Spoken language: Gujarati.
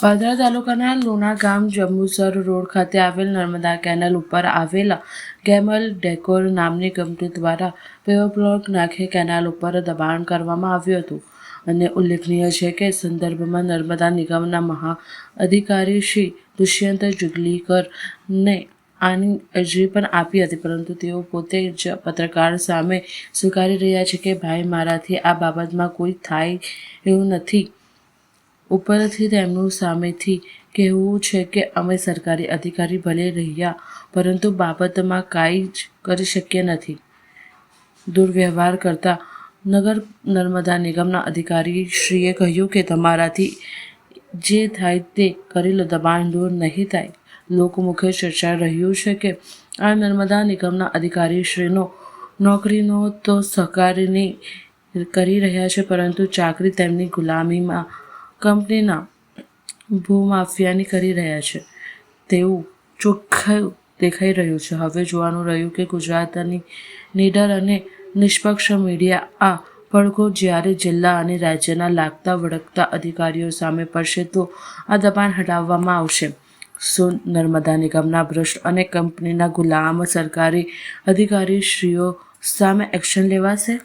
પાદરા તાલુકાના લુણા ગામ જંબુસર રોડ ખાતે આવેલ નર્મદા કેનાલ ઉપર આવેલા ગેમલ ડેકોર નામની કંપની દ્વારા પેવરબ્લોક નાખી કેનાલ ઉપર દબાણ કરવામાં આવ્યું હતું. અને ઉલ્લેખનીય છે કે સંદર્ભમાં નર્મદા નિગમના મહા અધિકારી શ્રી દુષ્યંત જુગલીકરને આની અરજી પણ આપી હતી, પરંતુ તેઓ પોતે જ પત્રકાર સામે સ્વીકારી રહ્યા છે કે, ભાઈ, મારાથી આ બાબતમાં કોઈ થાય એવું નથી. ઉપરથી તેમનું સામેથી કહેવું છે કે અમે સરકારી અધિકારી ભલે રહ્યા, પરંતુ બાબતમાં કાંઈ જ કરી શક્ય નથી. દુર્વ્યવહાર કરતા નગર નર્મદા નિગમના અધિકારીશ્રીએ કહ્યું કે તમારાથી જે થાય તે કરી લો, દબાણ દૂર નહીં થાય. લોકમુખે ચર્ચા રહ્યું છે કે આ નર્મદા નિગમના અધિકારીશ્રીનો નોકરીનો તો સહકારની કરી રહ્યા છે, પરંતુ ચાકરી તેમની ગુલામીમાં કંપનીના ભૂમાફિયાની કરી રહ્યા છે. તેવું ચોખ્ખું દેખાઈ રહ્યું છે. હવે જોવાનું રહ્યું કે ગુજરાતની નીડર અને નિષ્પક્ષ મીડિયા આ પડઘો જ્યારે જિલ્લા અને રાજ્યના લાગતા વળગતા અધિકારીઓ સામે પડશે તો આ દબાણ હટાવવામાં આવશે. શું નર્મદા નિગમના ભ્રષ્ટ અને કંપનીના ગુલામ સરકારી અધિકારીશ્રીઓ સામે એક્શન લેવાશે?